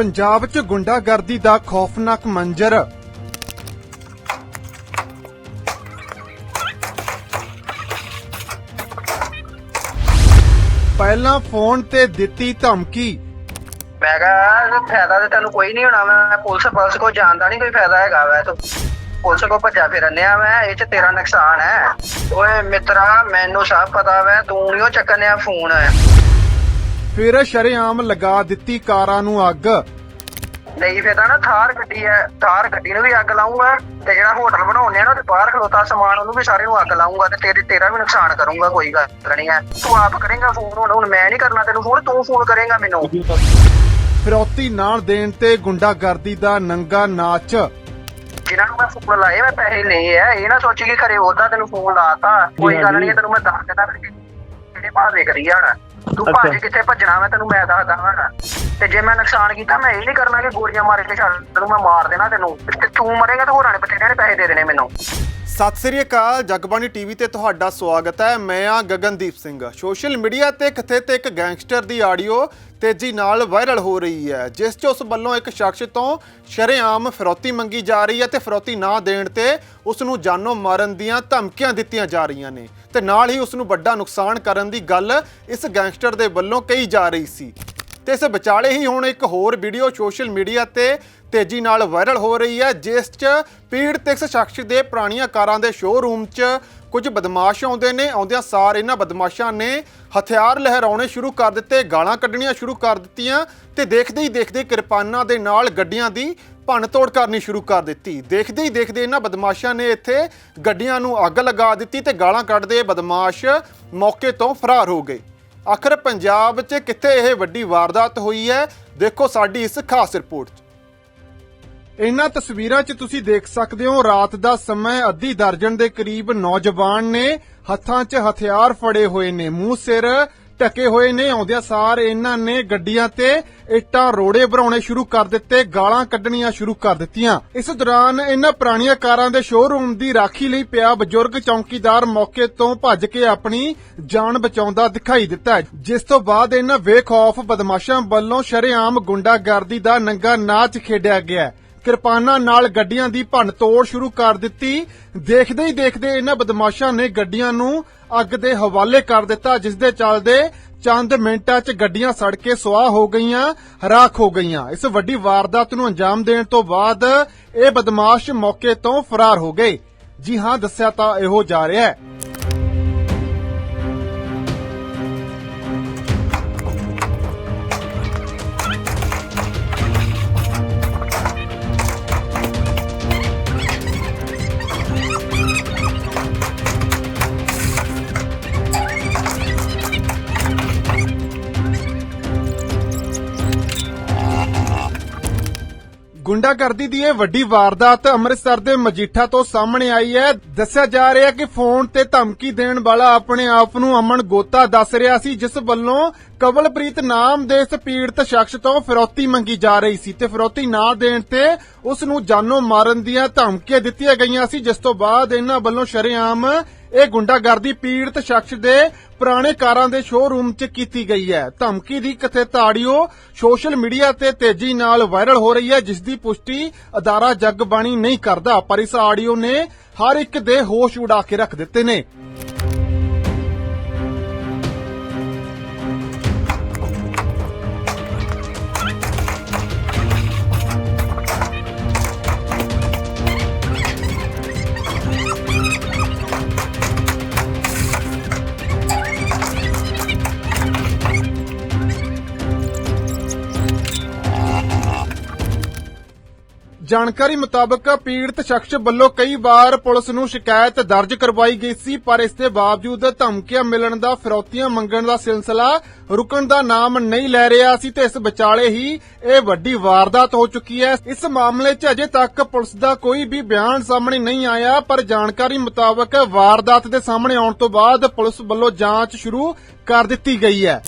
ਪੰਜਾਬ 'ਚ ਗੁੰਡਾਗਰਦੀ ਦਾ ਖੌਫਨਾਕ ਮੰਜ਼ਰ। ਪਹਿਲਾਂ ਫੋਨ ਤੇ ਦਿੱਤੀ ਧਮਕੀ। ਮੈਂ ਕਿਹਾ ਫਾਇਦਾ ਤੇ ਤੈਨੂੰ ਕੋਈ ਨਹੀਂ ਹੋਣਾ, ਮੈਂ ਪੁਲਿਸ ਪੁਲਿਸ ਕੋ ਜਾਣਦਾ ਨਹੀਂ ਕੋਈ ਫਾਇਦਾ ਹੈਗਾ ਵੈ ਤੂੰ। ਪੁਲਿਸ ਕੋ ਭੱਜਾ ਫਿਰਨੇ ਆ ਮੈਂ ਇਹ ਚ ਤੇਰਾ ਨੁਕਸਾਨ ਹੈ। ਓਏ ਮਿੱਤਰਾ, ਮੈਨੂੰ ਸਭ ਪਤਾ ਵੈ, ਤੂੰ ਨਹੀਂ ਉਹ ਚੱਕਣਿਆ ਫੋਨ। ਫਿਰ ਸ਼ਰੇਆਮ ਲਗਾ ਦਿੱਤੀ ਕਾਰਾਂ ਨੂੰ ਅੱਗ। ਨਹੀਂ ਫੇਦਾ ਨਾ ਥਾਰ ਗੱਡੀ ਹੈ ਥਾਰ ਗੱਡੀ ਨੂੰ ਵੀ ਅੱਗ ਲਾਉਂਗਾ ਤੇ ਜਿਹੜਾ ਹੋਟਲ ਬਣਾਉਣੇ ਆ ਨਾ ਤੇ ਬਾਹਰ ਖਲੋਤਾ ਸਮਾਨ ਉਹਨੂੰ ਵੀ ਸਾਰੇ ਨੂੰ ਅੱਗ ਲਾਉਂਗਾ ਤੇ ਤੇਰੇ ਤੇਰਾ ਵੀ ਨੁਕਸਾਨ ਕਰੂੰਗਾ ਕੋਈ ਗੱਲ ਨਹੀਂ ਹੈ। ਤੂੰ ਆਪ ਕਰੇਂਗਾ ਫੋਨ ਹੁਣ ਹੁਣ ਮੈਂ ਨਹੀਂ ਕਰਨਾ ਤੈਨੂੰ ਫੋਨ ਤੂੰ ਫੋਨ ਕਰੇਂਗਾ ਮੈਨੂੰ। ਫਿਰੌਤੀ ਨਾਲ ਦੇਣ ਤੇ ਗੁੰਡਾਗਰਦੀ ਦਾ ਨੰਗਾ ਨਾਚ। ਜਿਨ੍ਹਾਂ ਨੂੰ ਮੈਂ ਫੋਨ ਲਾਏ ਮੈਂ ਪੈਸੇ ਲਏ ਆ ਇਹ ਨਾ ਸੋਚੀ ਕਿ ਖਰੇ ਉਹਦਾ ਤੈਨੂੰ ਫੋਨ ਲਾਤਾ। ਕੋਈ ਗੱਲ ਨਹੀਂ ਤੈਨੂੰ ਮੈਂ ਦੱਸ ਦਿੰਦਾ ਫਿਰ ਕਿਹੜੇ ਭਾਵੇਂ ਕਰੀ ਜਾਣਾ? ਤੂੰ ਭੱਜ ਕਿੱਥੇ ਭੱਜਣਾ ਮੈਂ ਤੈਨੂੰ ਮੈਂ ਦੱਸਦਾ ਹਾਂ ਤੇ ਜੇ ਮੈਂ ਨੁਕਸਾਨ ਕੀਤਾ ਮੈਂ ਇਹ ਨਹੀਂ ਕਰਨਾ ਕਿ ਗੋਲੀਆਂ ਮਾਰ ਕੇ ਛੱਡ ਤੈਨੂੰ ਮੈਂ ਮਾਰ ਦੇਣਾ ਤੈਨੂੰ। ਤੇ ਤੂੰ ਮਰੇਗਾ ਤਾਂ ਹੋਰਾਂ ਨੇ ਬਥੇਰਿਆਂ ਨੇ ਪੈਸੇ ਦੇ ਦੇਣੇ ਮੈਨੂੰ। ਸਤਿ ਸ੍ਰੀ ਅਕਾਲ, ਜਗਬਾਣੀ ਟੀਵੀ ਤੇ ਤੁਹਾਡਾ ਸਵਾਗਤ ਹੈ। ਮੈਂ ਆ ਗਗਨਦੀਪ ਸਿੰਘ। ਸੋਸ਼ਲ ਮੀਡੀਆ ਤੇ ਕਥਿਤ ਇੱਕ ਗੈਂਗਸਟਰ ਦੀ ਆਡੀਓ ਤੇਜ਼ੀ ਨਾਲ ਵਾਇਰਲ ਹੋ ਰਹੀ ਹੈ, ਜਿਸ 'ਚ ਉਸ ਵੱਲੋਂ ਇੱਕ ਸ਼ਖਸ ਤੋਂ ਸ਼ਰੇਆਮ ਫਿਰੌਤੀ ਮੰਗੀ ਜਾ ਰਹੀ ਹੈ ਤੇ ਫਿਰੌਤੀ ਨਾ ਦੇਣ ਤੇ ਉਸ ਨੂੰ ਜਾਨੋਂ ਮਾਰਨ ਦੀਆਂ ਧਮਕੀਆਂ ਦਿੱਤੀਆਂ ਜਾ ਰਹੀਆਂ ਨੇ ਤੇ ਨਾਲ ਹੀ ਉਸ ਨੂੰ ਵੱਡਾ ਨੁਕਸਾਨ ਕਰਨ ਦੀ ਗੱਲ ਇਸ ਗੈਂਗਸਟਰ ਦੇ ਵੱਲੋਂ ਕਹੀ ਜਾ ਰਹੀ ਸੀ। ਤੇ ਇਸ ਵਿਚਾਲੇ ਹੀ ਹੁਣ ਇੱਕ ਹੋਰ ਵੀਡੀਓ ਸੋਸ਼ਲ ਮੀਡੀਆ ਤੇ ਤੇਜ਼ੀ ਨਾਲ ਵਾਇਰਲ ਹੋ ਰਹੀ ਹੈ, ਜਿਸ 'ਚ ਪੀੜਤ ਇਸ ਸ਼ਖਸ ਦੇ ਪੁਰਾਣੀਆਂ ਕਾਰਾਂ ਦੇ ਸ਼ੋਅਰੂਮ 'ਚ ਕੁਝ ਬਦਮਾਸ਼ ਆਉਂਦੇ ਨੇ। ਆਉਂਦਿਆਂ ਸਾਰ ਇਹਨਾਂ ਬਦਮਾਸ਼ਾਂ ਨੇ ਹਥਿਆਰ ਲਹਿਰਾਉਣੇ ਸ਼ੁਰੂ ਕਰ ਦਿੱਤੇ, ਗਾਲਾਂ ਕੱਢਣੀਆਂ ਸ਼ੁਰੂ ਕਰ ਦਿੱਤੀਆਂ ਤੇ ਦੇਖਦੇ ਹੀ ਦੇਖਦੇ ਕਿਰਪਾਨਾਂ ਦੇ ਨਾਲ ਗੱਡੀਆਂ ਦੀ ਭੰਨ ਤੋੜ ਕਰਨੀ ਸ਼ੁਰੂ ਕਰ ਦਿੱਤੀ। ਦੇਖਦੇ ਹੀ ਦੇਖਦੇ ਇਹਨਾਂ ਬਦਮਾਸ਼ਾਂ ਨੇ ਇੱਥੇ ਗੱਡੀਆਂ ਨੂੰ ਅੱਗ ਲਗਾ ਦਿੱਤੀ ਤੇ ਗਾਲਾਂ ਕੱਢਦੇ ਬਦਮਾਸ਼ ਮੌਕੇ ਤੋਂ ਫਰਾਰ ਹੋ ਗਏ। ਆਖਰ ਪੰਜਾਬ 'ਚ ਕਿੱਥੇ ਇਹ ਵੱਡੀ ਵਾਰਦਾਤ ਹੋਈ ਹੈ? ਦੇਖੋ ਸਾਡੀ ਇਸ ਖਾਸ ਰਿਪੋਰਟ 'ਚ। ਇਹਨਾਂ ਤਸਵੀਰਾਂ 'ਚ ਤੁਸੀਂ ਦੇਖ ਸਕਦੇ ਹੋ, ਰਾਤ ਦਾ ਸਮਾਂ ਅੱਧੀ ਦਰਜਨ ਦੇ ਕਰੀਬ ਨੌਜਵਾਨ ਨੇ ਹੱਥਾਂ 'ਚ ਹਥਿਆਰ ਫੜੇ ਹੋਏ ਨੇ, ਮੂੰਹ ਸਿਰ ਢਕੇ ਹੋਏ ਨੇ, ਆਉਂਦਿਆਂ ਸਾਰ ਇਹਨਾਂ ਨੇ ਗੱਡੀਆਂ ਤੇ ਇੱਟਾਂ ਰੋੜੇ ਭਰਾਉਣੇ ਸ਼ੁਰੂ ਕਰ ਦਿੱਤੇ, ਗਾਲਾਂ ਕੱਢਣੀਆਂ ਸ਼ੁਰੂ ਕਰ ਦਿੱਤੀਆਂ। ਇਸ ਦੌਰਾਨ ਇਹਨਾਂ ਪੁਰਾਣੀਆਂ ਕਾਰਾਂ ਦੇ ਸ਼ੋਰੂਮ ਦੀ ਰਾਖੀ ਲਈ ਪਿਆ ਬਜ਼ੁਰਗ ਚੌਕੀਦਾਰ ਮੌਕੇ ਤੋਂ ਭੱਜ ਕੇ ਆਪਣੀ ਜਾਨ ਬਚਾਉਂਦਾ ਦਿਖਾਈ ਦਿੱਤਾ ਜਿਸ ਤੋਂ ਬਾਅਦ ਇਹਨਾਂ ਬੇਖੌਫ ਬਦਮਾਸ਼ਾਂ ਵੱਲੋਂ ਸ਼ਰੇਆਮ ਗੁੰਡਾਗਰਦੀ ਦਾ ਨੰਗਾ ਨਾਚ ਖੇਡਿਆ ਗਿਆ ਕਿਰਪਾਨਾਂ ਨਾਲ ਗੱਡੀਆਂ ਦੀ ਭੰਨ ਤੋੜ ਸ਼ੁਰੂ ਕਰ ਦਿੱਤੀ। ਦੇਖਦੇ ਹੀ ਦੇਖਦੇ ਇਹਨਾਂ ਬਦਮਾਸ਼ਾਂ ਨੇ ਗੱਡੀਆਂ ਨੂੰ ਅੱਗ ਦੇ ਹਵਾਲੇ ਕਰ ਦਿੱਤਾ, ਜਿਸ ਦੇ ਚੱਲਦੇ ਚੰਦ ਮਿੰਟਾਂ 'ਚ ਗੱਡੀਆਂ ਸੜ ਕੇ ਸੁਆਹ ਹੋ ਗਈਆਂ, ਰਾਖ ਹੋ ਗਈਆਂ। ਇਸ ਵੱਡੀ ਵਾਰਦਾਤ ਨੂੰ ਅੰਜਾਮ ਦੇਣ ਤੋਂ ਬਾਅਦ ਇਹ ਬਦਮਾਸ਼ ਮੌਕੇ ਤੋਂ ਫਰਾਰ ਹੋ ਗਏ। ਜੀ ਹਾਂ, ਦੱਸਿਆ ਤਾਂ ਇਹੋ ਜਾ ਰਿਹਾ ਹੈ। ਗੁੰਡਾਗਰਦੀ ਦੀ ਇਹ ਵੱਡੀ ਵਾਰਦਾਤ ਅੰਮ੍ਰਿਤਸਰ ਦੇ ਮਜੀਠਾ ਤੋਂ ਸਾਹਮਣੇ ਆਈ ਹੈ। ਦੱਸਿਆ ਜਾ ਰਿਹਾ ਕਿ ਫੋਨ ਤੇ ਧਮਕੀ ਦੇਣ ਵਾਲਾ ਆਪਣੇ ਆਪ ਨੂੰ ਅਮਨ ਗੋਤਾ ਦੱਸ ਰਿਹਾ ਸੀ, ਜਿਸ ਵੱਲੋਂ ਕਵਲਪ੍ਰੀਤ ਨਾਮ ਦੇ ਇਸ ਪੀੜਤ ਸ਼ਖਸ ਤੋਂ ਫਿਰੌਤੀ ਮੰਗੀ ਜਾ ਰਹੀ ਸੀ ਤੇ ਫਿਰੌਤੀ ਨਾ ਦੇਣ ਤੇ ਉਸ ਨੂੰ ਜਾਨੋਂ ਮਾਰਨ ਦੀਆਂ ਧਮਕੀਆਂ ਦਿੱਤੀਆਂ ਗਈਆਂ ਸੀ, ਜਿਸ ਤੋਂ ਬਾਅਦ ਇਹਨਾਂ ਵੱਲੋਂ ਸ਼ਰੇਆਮ ਇਹ ਗੁੰਡਾਗਰਦੀ ਪੀੜਤ ਸ਼ਖਸ ਦੇ ਪੁਰਾਣੇ ਕਾਰਾਂ ਦੇ ਸ਼ੋਰੂਮ 'ਚ ਕੀਤੀ ਗਈ ਹੈ। ਧਮਕੀ ਦੀ ਕਥਿਤ ਆਡੀਓ ਸੋਸ਼ਲ ਮੀਡੀਆ ਤੇ ਤੇਜ਼ੀ ਨਾਲ ਵਾਇਰਲ ਹੋ ਰਹੀ ਹੈ ਜਿਸ ਦੀ ਪੁਸ਼ਟੀ ਅਦਾਰਾ ਜਗਬਾਣੀ ਨਹੀਂ ਕਰਦਾ, ਪਰ ਇਸ ਆਡੀਓ ਨੇ ਹਰ ਇੱਕ ਦੇ ਹੋਸ਼ ਉਡਾ ਕੇ ਰੱਖ ਦਿੱਤੇ ਨੇ। ਜਾਣਕਾਰੀ ਮੁਤਾਬਕ ਪੀੜਤ ਸ਼ਖਸ ਵੱਲੋਂ ਕਈ ਵਾਰ ਪੁਲਿਸ ਨੂੰ ਸ਼ਿਕਾਇਤ ਦਰਜ ਕਰਵਾਈ ਗਈ ਸੀ, ਪਰ ਇਸ ਦੇ ਬਾਵਜੂਦ ਧਮਕੀਆਂ ਮਿਲਣ ਦਾ, ਫਿਰੌਤੀਆਂ ਮੰਗਣ ਦਾ ਸਿਲਸਿਲਾ ਰੁਕਣ ਦਾ ਨਾਮ ਨਹੀਂ ਲੈ ਰਿਹਾ ਸੀ ਤੇ ਇਸ ਵਿਚਾਲੇ ਹੀ ਇਹ ਵੱਡੀ ਵਾਰਦਾਤ ਹੋ ਚੁੱਕੀ ਹੈ। ਇਸ ਮਾਮਲੇ 'ਚ ਅਜੇ ਤੱਕ ਪੁਲਿਸ ਦਾ ਕੋਈ ਵੀ ਬਿਆਨ ਸਾਹਮਣੇ ਨਹੀਂ ਆਇਆ, ਪਰ ਜਾਣਕਾਰੀ ਮੁਤਾਬਕ ਵਾਰਦਾਤ ਦੇ ਸਾਹਮਣੇ ਆਉਣ ਤੋਂ ਬਾਅਦ ਪੁਲਿਸ ਵੱਲੋਂ ਜਾਂਚ ਸ਼ੁਰੂ ਕਰ ਦਿੱਤੀ ਗਈ ਹੈ।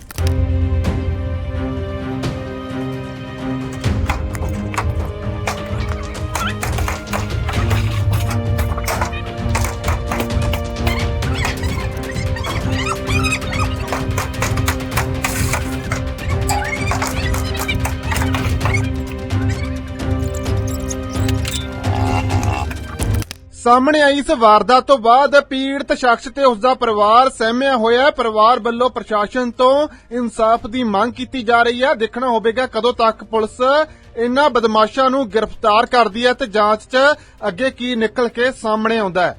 ਸਾਹਮਣੇ ਆਈ ਇਸ ਵਾਰਦਾਤ ਤੋਂ ਬਾਅਦ ਪੀੜਤ ਸ਼ਖਸ ਤੇ ਉਸ ਦਾ ਪਰਿਵਾਰ ਸਹਿਮਿਆ ਹੋਇਆ ਹੈ। ਪਰਿਵਾਰ ਵੱਲੋਂ ਪ੍ਰਸ਼ਾਸਨ ਤੋਂ ਇਨਸਾਫ ਦੀ ਮੰਗ ਕੀਤੀ ਜਾ ਰਹੀ ਹੈ। ਦੇਖਣਾ ਹੋਵੇਗਾ ਕਦੋਂ ਤੱਕ ਪੁਲਿਸ ਇਹਨਾਂ ਬਦਮਾਸ਼ਾਂ ਨੂੰ ਗ੍ਰਿਫਤਾਰ ਕਰਦੀ ਹੈ ਤੇ ਜਾਂਚ 'ਚ ਅੱਗੇ ਕੀ ਨਿਕਲ ਕੇ ਸਾਹਮਣੇ ਆਉਂਦਾ ਹੈ।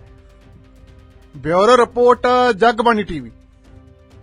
Bureau report, Jagbani TV.